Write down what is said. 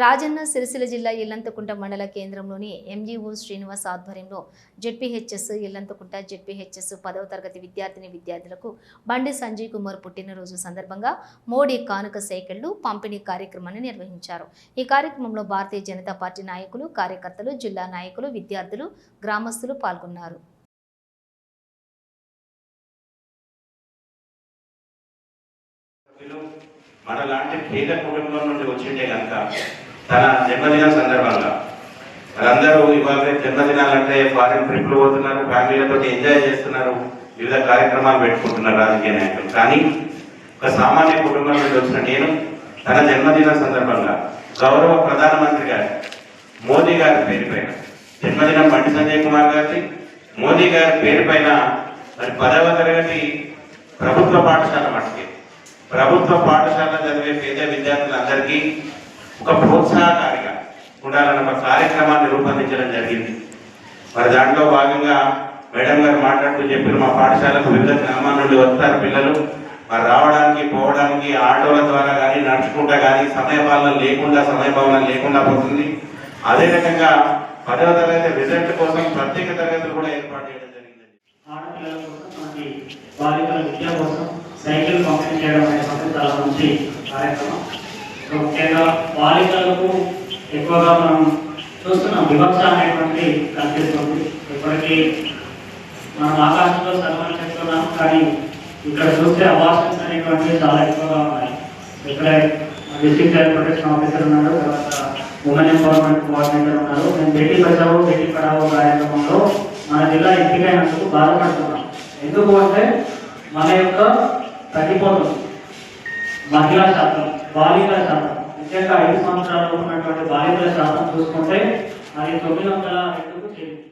రాజన్న సిరిసిల్ల జిల్లా ఇల్లంతకుంట మండల కేంద్రంలోని ఎంజీఓ శ్రీనివాస్ ఆధ్వర్యంలో జెడ్పీహెచ్ఎస్ ఇల్లంతకుంట జెడ్పీహెచ్ఎస్ పదవ తరగతి విద్యార్థిని విద్యార్థులకు బండి సంజయ్ కుమార్ పుట్టినరోజు సందర్భంగా మోడీ కానుక సైకిళ్ళు పంపిణీ కార్యక్రమాన్ని నిర్వహించారు. ఈ కార్యక్రమంలో భారతీయ జనతా పార్టీ నాయకులు కార్యకర్తలు జిల్లా నాయకులు విద్యార్థులు గ్రామస్తులు పాల్గొన్నారు. మనలాంటి పేద కుటుంబం నుండి వచ్చిండే కనుక తన జన్మదిన సందర్భంగా. వాళ్ళందరూ ఇవాళ జన్మదినాలంటే ఫారిన్ ట్రిప్లు పోతున్నారు ఫ్యామిలీలతో ఎంజాయ్ చేస్తున్నారు వివిధ కార్యక్రమాలు పెట్టుకుంటున్నారు రాజకీయ నాయకులు. కానీ ఒక సామాన్య కుటుంబం నుండి వచ్చిన నేను తన జన్మదిన సందర్భంగా గౌరవ ప్రధానమంత్రి గారు మోదీ గారి పేరు పైన జన్మదినం బండి సంజయ్ కుమార్ గారి మోదీ గారి పేరు పైన మరి పదవ తరగతి ప్రభుత్వ పాఠశాల మటుకే. ప్రభుత్వ పాఠశాల చదివే పేద విద్యార్థులందరికీ ఒక ప్రోత్సాహకారిగా ఉండాలన్న ఒక కార్యక్రమాన్ని రూపొందించడం జరిగింది. మరి దాంట్లో భాగంగా మేడం గారు మాట్లాడుతూ చెప్పిన మా పాఠశాలకు వివిధ గ్రామాల నుండి వస్తారు పిల్లలు. మరి రావడానికి పోవడానికి ఆటోల ద్వారా కానీ నడుచుకుంటా కానీ సమయపాలన లేకుండా సమయభావన లేకుండా పోతుంది. అదేవిధంగా పదవ తరగతి రిజల్ట్ కోసం ప్రత్యేక తరగతులు కూడా ఏర్పాటు చేయడం జరిగింది. ఆడపిల్లల కోసం మనకి బాలికల విద్య కోసం సైకిల్ పంపిణీ చేయడం అనే చాలా మంచి కార్యక్రమం ముఖ్యంగా బాలికలకు ఎక్కువగా మనం చూస్తున్నాం వివక్ష అనేటువంటి కనిపిస్తుంది. ఇప్పటికీ మనం ఆకాశంలో సర్వం చేస్తున్నాం కానీ ఇక్కడ చూస్తే అవాసన్స్ అనేటువంటివి చాలా ఎక్కువగా ఉన్నాయి. ఇక్కడ డిస్ట్రిక్ట్ చైల్డ్ ప్రొటెక్షన్ ఆఫీసర్ ఉన్నారు తర్వాత ఉమెన్ ఎంపవర్మెంట్ కోఆర్డినేటర్ ఉన్నారు. నేను బేటీ బచావో బేటీ పడావో కార్యక్రమంలో మన జిల్లా ఎంపికైనందుకు బాధపడుతున్నాం. ఎందుకు అంటే మన యొక్క తగ్గిపోతుంది మహిళా శాతం బాలికల శాతం ముఖ్యంగా ఐదు సంవత్సరాలు ఉన్నటువంటి బాలికల శాతం చూసుకుంటే అది తొమ్మిది వందల రెండుకు చేరింది.